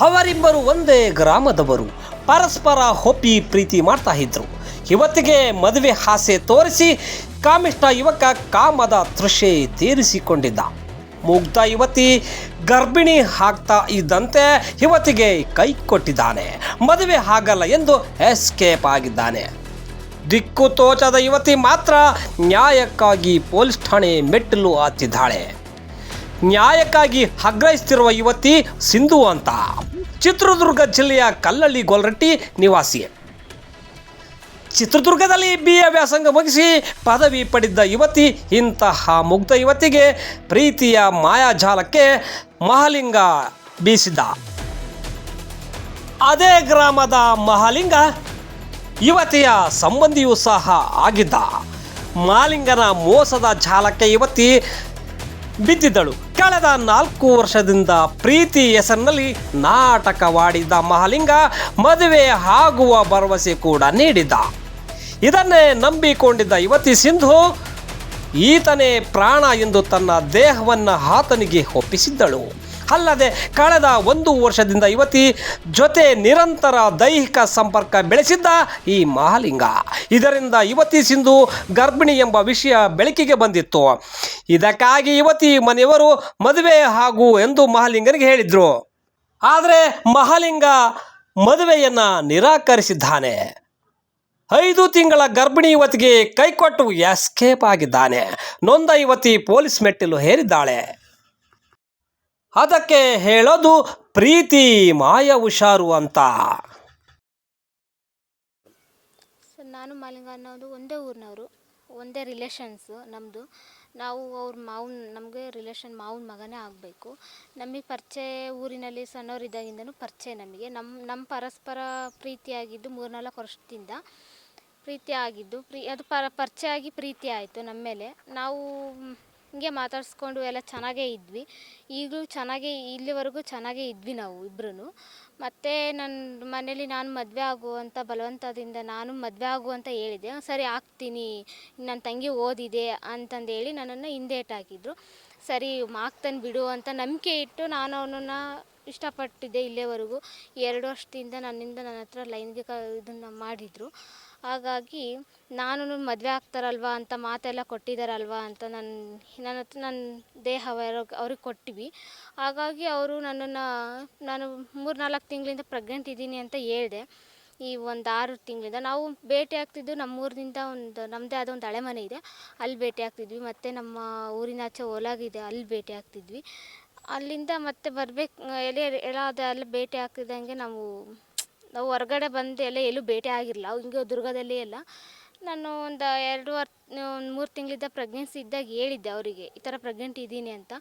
ಅವರಿಬ್ಬರು ಒಂದೇ ಗ್ರಾಮದವರು. ಪರಸ್ಪರ ಹೊಪ್ಪಿ ಪ್ರೀತಿ ಮಾಡ್ತಾ ಇದ್ರು. ಇವತ್ತಿಗೆ ಮದುವೆ ಹಾಸೆ ತೋರಿಸಿ ಕಾಮಿಷ್ಟ ಯುವಕ ಕಾಮದ ತೃಷೆ ತೀರಿಸಿಕೊಂಡಿದ್ದ. ಮುಗ್ಧ ಯುವತಿ ಗರ್ಭಿಣಿ ಆಗ್ತಾ ಇದ್ದಂತೆ ಯುವತಿಗೆ ಕೈ ಕೊಟ್ಟಿದ್ದಾನೆ. ಮದುವೆ ಆಗಲ್ಲ ಎಂದು ಎಸ್ಕೇಪ್ ಆಗಿದ್ದಾನೆ. ದಿಕ್ಕು ತೋಚದ ಯುವತಿ ಮಾತ್ರ ನ್ಯಾಯಕ್ಕಾಗಿ ಪೊಲೀಸ್ ಠಾಣೆ ಮೆಟ್ಟಿಲು ಹತ್ತಿದ್ದಾಳೆ ನ್ಯಾಯಕ್ಕಾಗಿ ಆಗ್ರಹಿಸ್ತಿರುವ ಯುವತಿ ಸಿಂಧು ಅಂತ. ಚಿತ್ರದುರ್ಗ ಜಿಲ್ಲೆಯ ಕಲ್ಲಳ್ಳಿ ಗೋಲ್ರಟ್ಟಿ ನಿವಾಸಿ. ಚಿತ್ರದುರ್ಗದಲ್ಲಿ ಬಿ ಎ ವ್ಯಾಸಂಗ ಮುಗಿಸಿ ಪದವಿ ಪಡೆದ ಯುವತಿ ಇಂತಹ ಮುಗ್ಧ ಯುವತಿಗೆ ಪ್ರೀತಿಯ ಮಾಯಾಜಾಲಕ್ಕೆ ಮಹಾಲಿಂಗ ಬೀಸಿದ. ಅದೇ ಗ್ರಾಮದ ಮಹಾಲಿಂಗ ಯುವತಿಯ ಸಂಬಂಧಿಯೂ ಸಹ ಆಗಿದ್ದ. ಮಾಲಿಂಗನ ಮೋಸದ ಜಾಲಕ್ಕೆ ಯುವತಿ ಬಿದ್ದಿದ್ದಳು. ಕಳೆದ ನಾಲ್ಕು ವರ್ಷದಿಂದ ಪ್ರೀತಿ ಹೆಸರಿನಲ್ಲಿ ನಾಟಕವಾಡಿದ್ದ ಮಹಾಲಿಂಗ ಮದುವೆ ಆಗುವ ಭರವಸೆ ಕೂಡ ನೀಡಿದ್ದ. ಇದನ್ನೇ ನಂಬಿಕೊಂಡಿದ್ದ ಯುವತಿ ಸಿಂಧು, ಈತನೇ ಪ್ರಾಣ ಎಂದು ತನ್ನ ದೇಹವನ್ನು ಆತನಿಗೆ ಒಪ್ಪಿಸಿದ್ದಳು. ಅಲ್ಲದೆ ಕಳೆದ ಒಂದು ವರ್ಷದಿಂದ ಯುವತಿ ಜೊತೆ ನಿರಂತರ ದೈಹಿಕ ಸಂಪರ್ಕ ಬೆಳೆಸಿದ್ದ ಈ ಮಹಾಲಿಂಗ. ಇದರಿಂದ ಯುವತಿ ಸಿಂಧು ಗರ್ಭಿಣಿ ಎಂಬ ವಿಷಯ ಬೆಳಕಿಗೆ ಬಂದಿತ್ತು. ಇದಕ್ಕಾಗಿ ಯುವತಿ ಮನೆಯವರು ಮದುವೆ ಹಾಗೂ ಎಂದು ಮಹಾಲಿಂಗನಿಗೆ ಹೇಳಿದ್ರು. ಆದರೆ ಮಹಾಲಿಂಗ ಮದುವೆಯನ್ನು ನಿರಾಕರಿಸಿದ್ದಾನೆ. ಐದು ತಿಂಗಳ ಗರ್ಭಿಣಿ ಯುವತಿಗೆ ಕೈಕೊಟ್ಟು ಎಸ್ಕೇಪ್ ಆಗಿದ್ದಾನೆ. ನೊಂದ ಯುವತಿ ಪೊಲೀಸ್ ಮೆಟ್ಟಿಲು ಹೇರಿದ್ದಾಳೆ. ಅದಕ್ಕೆ ಹೇಳೋದು ಪ್ರೀತಿ ಮಾಯ ಹುಷಾರು ಅಂತ. ನಾನು ಮಾಲಿಂಗ ಅನ್ನೋದು ಒಂದೇ ಊರಿನವರು, ಒಂದೇ ರಿಲೇಷನ್ಸು ನಮ್ಮದು ನಾವು ಅವ್ರ ಮಾವನ, ನಮಗೆ ರಿಲೇಷನ್ ಮಾವನ ಮಗನೇ ಆಗಬೇಕು. ನಮಗೆ ಪರಿಚಯ ಊರಿನಲ್ಲಿ ಸಣ್ಣವರಿದ್ದಾಗಿಂದನೂ ಪರಿಚಯ ನಮಗೆ. ನಮ್ಮ ನಮ್ಮ ಪರಸ್ಪರ ಪ್ರೀತಿಯಾಗಿದ್ದು ಮೂರ್ನಾಲ್ಕು ವರ್ಷದಿಂದ ಪ್ರೀತಿ ಆಗಿದ್ದು, ಪ್ರೀ, ಅದು ಪರ, ಪರಿಚಯ ಆಗಿ ಪ್ರೀತಿ ಆಯಿತು ನಮ್ಮ ಮೇಲೆ ನಾವು ಹಿಂಗೆ ಮಾತಾಡಿಸ್ಕೊಂಡು ಎಲ್ಲ ಚೆನ್ನಾಗೇ ಇದ್ವಿ. ಈಗಲೂ ಚೆನ್ನಾಗೇ, ಇಲ್ಲಿವರೆಗೂ ಚೆನ್ನಾಗೇ ಇದ್ವಿ ನಾವು ಇಬ್ಬರೂ ಮತ್ತು ನನ್ನ ಮನೇಲಿ ನಾನು ಮದುವೆ ಆಗು ಅಂತ ಬಲವಂತದಿಂದ ನಾನು ಮದುವೆ ಆಗು ಅಂತ ಹೇಳಿದೆ. ಸರಿ ಆಗ್ತೀನಿ ನನ್ನ ತಂಗಿ ಓದಿದೆ ಅಂತಂದೇಳಿ ನನ್ನನ್ನು ಹಿಂದೇಟ್ ಹಾಕಿದ್ರು. ಸರಿ ಆಗ್ತಾನೆ ಬಿಡು ಅಂತ ನಂಬಿಕೆ ಇಟ್ಟು ನಾನು ಅವನನ್ನು ಇಷ್ಟಪಟ್ಟಿದ್ದೆ ಇಲ್ಲೇವರೆಗೂ. ಎರಡು ವರ್ಷದಿಂದ ನನ್ನಿಂದ ನನ್ನ ಹತ್ರ ಲೈಂಗಿಕ ಇದನ್ನು ಮಾಡಿದರು. ಹಾಗಾಗಿ ನಾನು ಮದುವೆ ಆಗ್ತಾರಲ್ವಾ ಅಂತ ಮಾತೆಲ್ಲ ಕೊಟ್ಟಿದ್ದಾರಲ್ವಾ ಅಂತ ನನ್ನ ನನ್ನ ಹತ್ರ ನನ್ನ ದೇಹ ಅವ್ರ- ಅವ್ರಿಗೆ ಕೊಟ್ಟಿವಿ. ಹಾಗಾಗಿ ಅವರು ನನ್ನನ್ನು, ನಾನು ಮೂರು ನಾಲ್ಕು ತಿಂಗಳಿಂದ ಪ್ರೆಗ್ನೆಂಟ್ ಇದ್ದೀನಿ ಅಂತ ಹೇಳಿದೆ. ಈ ಒಂದು ಆರು ತಿಂಗಳಿಂದ. ನಾವು ಭೇಟಿ ಆಗ್ತಿದ್ದು ನಮ್ಮೂರಿನಿಂದ ಒಂದು ನಮ್ಮದೇ ಆದ ಒಂದು ಹಳೆ ಮನೆ ಇದೆ. ಅಲ್ಲಿ ಭೇಟಿ ಆಗ್ತಿದ್ವಿ. ಮತ್ತು ನಮ್ಮ ಊರಿನಾಚೆ ಒಲಾಗಿದೆ ಅಲ್ಲಿ ಭೇಟಿ ಆಗ್ತಿದ್ವಿ. ಅಲ್ಲಿಂದ ಮತ್ತೆ ಬರ್ಬೇಕು, ಎಲೆ ಎಲ್ಲಾದ ಅಲ್ಲಿ ಭೇಟಿ ಆಗ್ತಿದ್ದಂಗೆ ನಾವು ನಾವು ಹೊರಗಡೆ ಬಂದು ಎಲ್ಲ ಎಲ್ಲೂ ಭೇಟಿ ಆಗಿರಲಿಲ್ಲ. ಹಿಂಗೆ ದುರ್ಗದಲ್ಲಿ ಎಲ್ಲ. ನಾನು ಒಂದು ಎರಡು ಒಂದು ಮೂರು ತಿಂಗಳಿದ್ದ ಪ್ರೆಗ್ನೆನ್ಸಿ ಇದ್ದಾಗ ಹೇಳಿದ್ದೆ ಅವರಿಗೆ, ಈ ಥರ ಪ್ರೆಗ್ನೆಂಟ್ ಇದ್ದೀನಿ ಅಂತ.